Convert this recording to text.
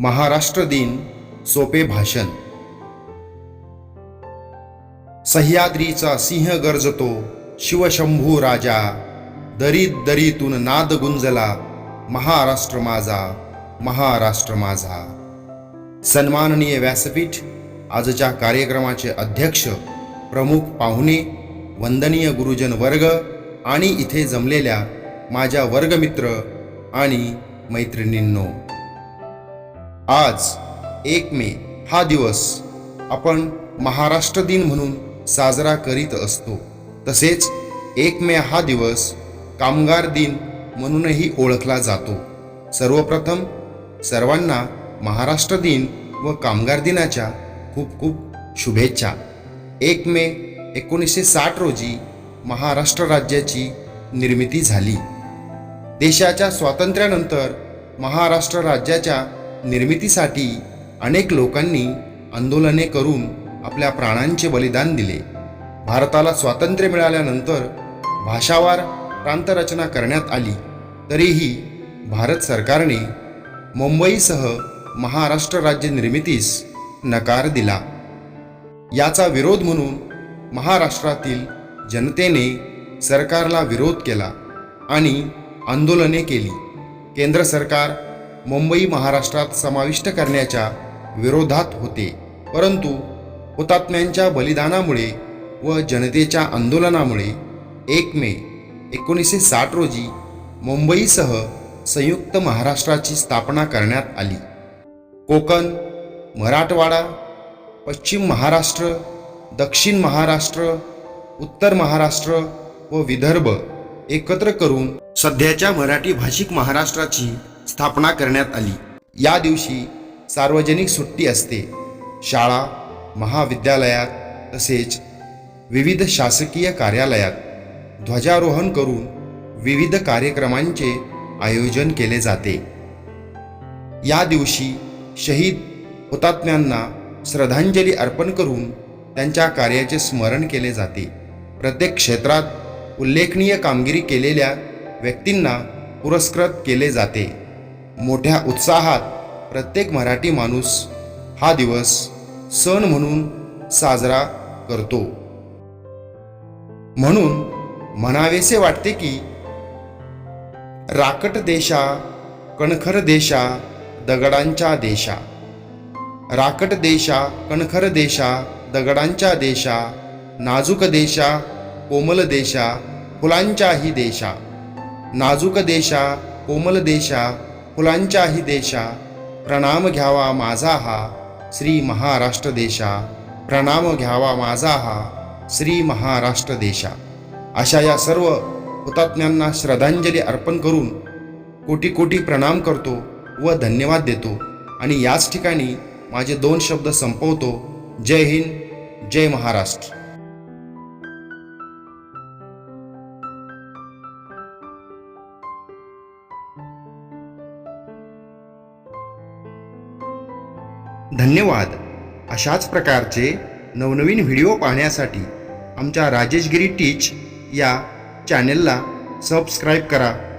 महाराष्ट्र दिन सोपे भाषण. सह्याद्रीचा सिंह गर्जतो शिवशंभू राजा दरीत दरीतून नाद गुंजला महाराष्ट्र माझा महाराष्ट्र माझा. सन्माननीय व्यासपीठ आजच्या कार्यक्रमाचे अध्यक्ष प्रमुख पाहुणे वंदनीय गुरुजन वर्ग आणि इथे जमलेल्या माझ्या वर्गमित्र आणि मैत्रिणींनो. आज एक मे हा दिवस आपण महाराष्ट्र दिन म्हणून साजरा करीत असतो. तसेच एक मे हा दिवस कामगार दिन म्हणूनही ओळखला जातो. सर्वप्रथम सर्वांना महाराष्ट्र दिन व कामगार दिनाच्या खूप खूप शुभेच्छा. एक मे एकोणीसशे साठ रोजी महाराष्ट्र राज्याची निर्मिती झाली. देशाच्या स्वातंत्र्यानंतर महाराष्ट्र राज्याच्या निर्मितीसाठी अनेक लोकांनी आंदोलने करून आपल्या प्राणांचे बलिदान दिले. भारताला स्वातंत्र्य मिळाल्यानंतर भाषावार प्रांतरचना करण्यात आली. तरीही भारत सरकारने मुंबईसह महाराष्ट्र राज्य निर्मितीस नकार दिला. याचा विरोध म्हणून महाराष्ट्रातील जनतेने सरकारला विरोध केला आणि आंदोलने केली. केंद्र सरकार मुंबई महाराष्ट्रात समाविष्ट करण्याच्या विरोधात होते. परंतु हुतात्म्यांच्या बलिदानामुळे व जनतेच्या आंदोलनामुळे एक मे एकोणीसशे साठ रोजी मुंबईसह संयुक्त महाराष्ट्राची स्थापना करण्यात आली. कोकण मराठवाडा पश्चिम महाराष्ट्र दक्षिण महाराष्ट्र उत्तर महाराष्ट्र व विदर्भ एकत्र करून सध्याच्या मराठी भाषिक महाराष्ट्राची स्थापना करण्यात आली. या दिवशी सार्वजनिक सुट्टी असते. शाळा महाविद्यालयात तसेच विविध शासकीय कार्यालयात ध्वजारोहण करून विविध कार्यक्रमांचे आयोजन केले जाते. या दिवशी शहीद हुतात्म्यांना श्रद्धांजली अर्पण करून त्यांच्या कार्याचे स्मरण केले जाते. प्रत्येक क्षेत्रात उल्लेखनीय कामगिरी केलेल्या व्यक्तींना पुरस्कृत केले जाते. मोठ्या उत्साहात प्रत्येक मराठी माणूस हा दिवस सण म्हणून साजरा करतो. म्हणून म्हणावेसे वाटते की राकट देशा कणखर देशा दगडांच्या देशा. राकट देशा कणखर देशा दगडांच्या देशा नाजूक देशा कोमल देशा फुलांच्याही देशा. नाजूक देशा कोमल देशा फुलांच्याही देशा प्रणाम घ्यावा माझा हा श्री महाराष्ट्र देशा. प्रणाम घ्यावा माझा हा श्री महाराष्ट्र देशा. अशा या सर्व हुतात्म्यांना श्रद्धांजली अर्पण करून कोटी कोटी प्रणाम करतो व धन्यवाद देतो. आणि याच ठिकाणी माझे दोन शब्द संपवतो. जय हिंद जय महाराष्ट्र. धन्यवाद. अशाच प्रकारचे नवनवीन व्हिडिओ पाहण्यासाठी आमच्या राजेशगिरी टीच या चॅनेलला सबस्क्राईब करा.